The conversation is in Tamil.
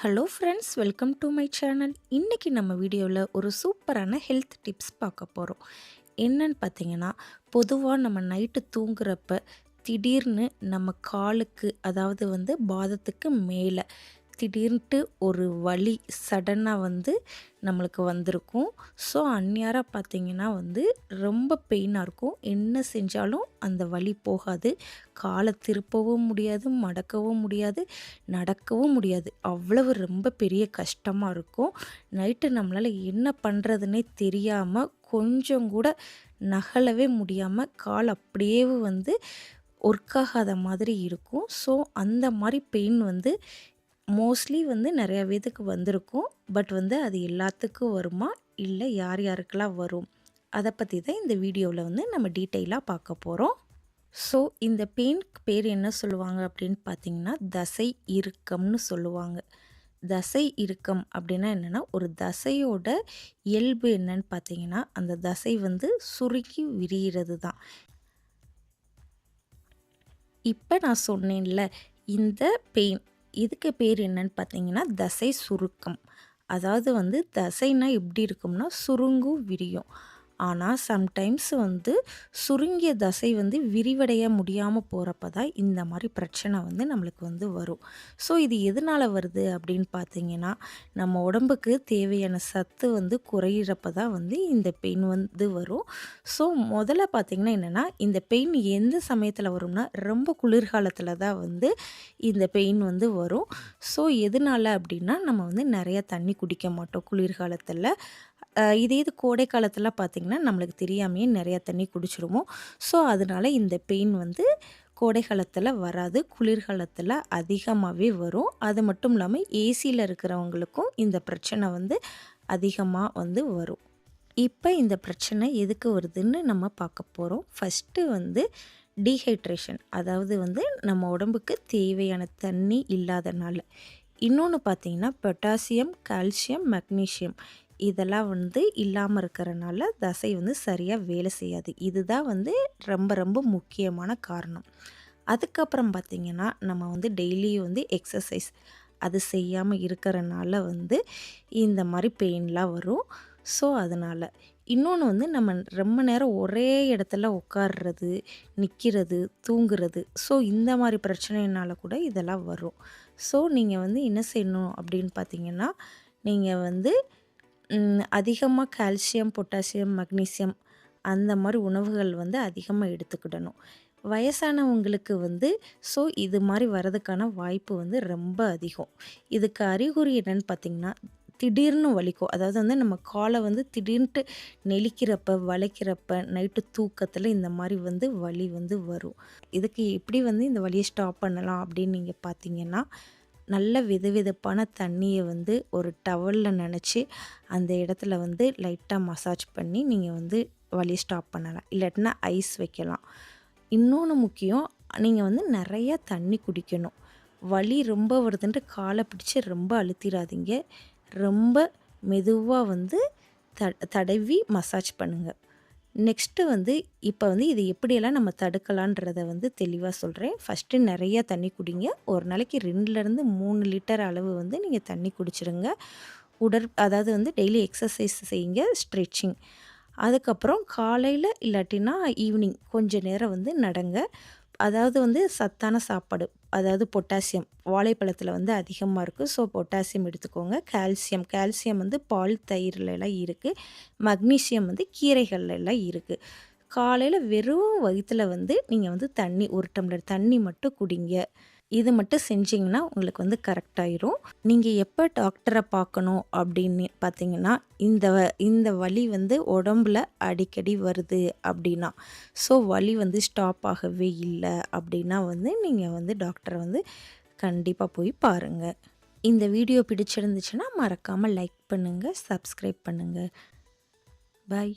Hello friends welcome to my channel இன்றைக்கி நம்ம வீடியோவில் ஒரு சூப்பரான ஹெல்த் டிப்ஸ் பார்க்க போகிறோம் என்னன்னு பார்த்தீங்கன்னா பொதுவாக நம்ம நைட்டு தூங்குறப்ப திடீர்னு நம்ம காலுக்கு அதாவது வந்து பாதத்துக்கு மேலே திடீர்னுட்டு ஒரு வலி சடனாக வந்து நம்மளுக்கு வந்திருக்கும். ஸோ அந்நியாராக பார்த்திங்கன்னா வந்து ரொம்ப பெயினாக இருக்கும். என்ன செஞ்சாலும் அந்த வலி போகாது. காலை திருப்பவும் முடியாது மடக்கவும் முடியாது நடக்கவும் முடியாது. அவ்வளவு ரொம்ப பெரிய கஷ்டமாக இருக்கும். நைட்டு நம்மளால் என்ன பண்ணுறதுனே தெரியாமல் கொஞ்சம் கூட நகலவே முடியாமல் கால் அப்படியே வந்து ஒர்க் ஆகாத மாதிரி இருக்கும். ஸோ அந்த மாதிரி பெயின் வந்து மோஸ்ட்லி வந்து நிறையா பேத்துக்கு வந்திருக்கும். பட் வந்து அது எல்லாத்துக்கும் வருமா? இல்லை யார் யாருக்கெல்லாம் வரும்? அதை பற்றி தான் இந்த வீடியோவில் வந்து நம்ம டீட்டெயிலாக பார்க்க போகிறோம் ஸோ இந்த பெயின்க்கு பேர் என்ன சொல்லுவாங்க அப்படின்னு பார்த்தீங்கன்னா தசை இறுக்கம்னு சொல்லுவாங்க. தசை இறுக்கம் அப்படின்னா என்னென்னா ஒரு தசையோட இயல்பு என்னன்னு பார்த்தீங்கன்னா அந்த தசை வந்து சுருக்கி விரிகிறது தான். இப்போ நான் சொன்னேன்ல இந்த பெயின் இதுக்கு பேர் என்னன்னு பார்த்தீங்கன்னா தசை சுருக்கம். அதாவது வந்து தசைனா எப்படி இருக்கும்னா சுருங்கும் விரியும். ஆனால் சம்டைம்ஸ் வந்து சுருங்கிய தசை வந்து விரிவடைய முடியாமல் போகிறப்ப தான் இந்த மாதிரி பிரச்சனை வந்து நம்மளுக்கு வந்து வரும். ஸோ இது எதனால் வருது அப்படின்னு பார்த்தீங்கன்னா நம்ம உடம்புக்கு தேவையான சத்து வந்து குறையிறப்ப தான் வந்து இந்த பெயின் வந்து வரும். ஸோ முதல்ல பார்த்திங்கன்னா என்னென்னா இந்த பெயின் எந்த சமயத்தில் வரும்னா ரொம்ப குளிர்காலத்தில் தான் வந்து இந்த பெயின் வந்து வரும். ஸோ எதனால் அப்படின்னா நம்ம வந்து நிறையா தண்ணி குடிக்க மாட்டோம் குளிர்காலத்தில். இதே இது கோடை காலத்தில் பார்த்திங்கன்னா நம்மளுக்கு தெரியாமையே நிறையா தண்ணி குடிச்சிருவோம் ஸோ அதனால் இந்த பெயின் வந்து கோடை காலத்தில் வராது. குளிர்காலத்தில் அதிகமாகவே வரும். அது மட்டும் இல்லாமல் ஏசியில் இருக்கிறவங்களுக்கும் இந்த பிரச்சனை வந்து அதிகமாக வந்து வரும். இப்போ இந்த பிரச்சனை எதுக்கு வருதுன்னு நம்ம பார்க்க போகிறோம் ஃபஸ்ட்டு வந்து டீஹைட்ரேஷன் அதாவது வந்து நம்ம உடம்புக்கு தேவையான தண்ணி இல்லாதனால. இன்னொன்று பார்த்தீங்கன்னா பொட்டாசியம் கால்சியம் மக்னீஷியம் இதெல்லாம் வந்து இல்லாமல் இருக்கிறனால தசை வந்து சரியாக வேலை செய்யாது. இதுதான் வந்து ரொம்ப ரொம்ப முக்கியமான காரணம். அதுக்கப்புறம் பார்த்திங்கன்னா நம்ம வந்து டெய்லியும் வந்து எக்ஸசைஸ் அது செய்யாமல் இருக்கிறனால வந்து இந்த மாதிரி பெயின்லாம் வரும். ஸோ அதனால் இன்னொன்று வந்து நம்ம ரொம்ப நேரம் ஒரே இடத்துல உட்காடுறது நிற்கிறது தூங்குறது ஸோ இந்த மாதிரி பிரச்சனைனால கூட இதெல்லாம் வரும். ஸோ நீங்கள் வந்து என்ன செய்யணும் அப்படின்னு பார்த்தீங்கன்னா நீங்கள் வந்து அதிகமாக கால்சியம் பொட்டாசியம் மக்னீசியம் அந்த மாதிரி உணவுகள் வந்து அதிகமாக எடுத்துக்கிடணும். வயசானவங்களுக்கு வந்து ஸோ இது மாதிரி வர்றதுக்கான வாய்ப்பு வந்து ரொம்ப அதிகம். இதுக்கு அறிகுறி என்னென்னு பார்த்திங்கன்னா திடீர்னு வலிக்கும். அதாவது வந்து நம்ம காலை வந்து திடீர்னுட்டு நெளிக்கிறப்ப வளைக்கிறப்ப நைட்டு தூக்கத்தில் இந்த மாதிரி வந்து வலி வந்து வரும். இதுக்கு எப்படி வந்து இந்த வலியை ஸ்டாப் பண்ணலாம் அப்படின்னு நீங்கள் பார்த்தீங்கன்னா நல்ல விதவிதப்பான தண்ணியை வந்து ஒரு டவலில் நினச்சி அந்த இடத்துல வந்து லைட்டாக மசாஜ் பண்ணி நீங்கள் வந்து வலி ஸ்டாப் பண்ணலாம். இல்லாட்டினா ஐஸ் வைக்கலாம். இன்னொன்று முக்கியம் நீங்கள் வந்து நிறையா தண்ணி குடிக்கணும். வலி ரொம்ப வருதுன்ட்டு காலை பிடிச்சி ரொம்ப அழுத்திடாதீங்க ரொம்ப மெதுவாக வந்து த தடவி மசாஜ் பண்ணுங்கள் நெக்ஸ்ட்டு வந்து இப்போ வந்து இது எப்படியெல்லாம் நம்ம தடுக்கலான்றத வந்து தெளிவாக சொல்கிறேன் ஃபஸ்ட்டு நிறையா தண்ணி குடிங்க. ஒரு நாளைக்கு ரெண்டுலேருந்து மூணு லிட்டர் அளவு வந்து நீங்கள் தண்ணி குடிச்சிருங்க. உடற் அதாவது வந்து டெய்லி எக்ஸசைஸ் செய்யுங்க ஸ்ட்ரெச்சிங் அதுக்கப்புறம் காலையில் இல்லாட்டினா ஈவினிங் கொஞ்சம் நேரம் வந்து நடங்க. அதாவது வந்து சத்தான சாப்பாடு அதாவது பொட்டாசியம் வாழைப்பழத்தில் வந்து அதிகமாக இருக்குது ஸோ பொட்டாசியம் எடுத்துக்கோங்க. கால்சியம் கால்சியம் வந்து பால் தயிர்லலாம் இருக்குது மக்னீசியம் வந்து கீரைகள்லாம் இருக்குது காலையில் வெறும் வயிற்றில் வந்து நீங்கள் வந்து தண்ணி ஒரு டம்ளர் தண்ணி மட்டும் குடிங்க. இது மட்டும் செஞ்சிங்கன்னா உங்களுக்கு வந்து கரெக்டாயிரும் நீங்கள் எப்போ டாக்டரை பார்க்கணும் அப்படின்னு பார்த்தீங்கன்னா இந்த இந்த வலி வந்து உடம்புல அடிக்கடி வருது அப்படின்னா ஸோ வலி வந்து ஸ்டாப் ஆகவே இல்லை அப்படின்னா வந்து நீங்கள் வந்து டாக்டரை வந்து கண்டிப்பாக போய் பாருங்கள் இந்த வீடியோ பிடிச்சிருந்துச்சுன்னா மறக்காமல் லைக் பண்ணுங்கள் சப்ஸ்கிரைப் பண்ணுங்கள் பாய்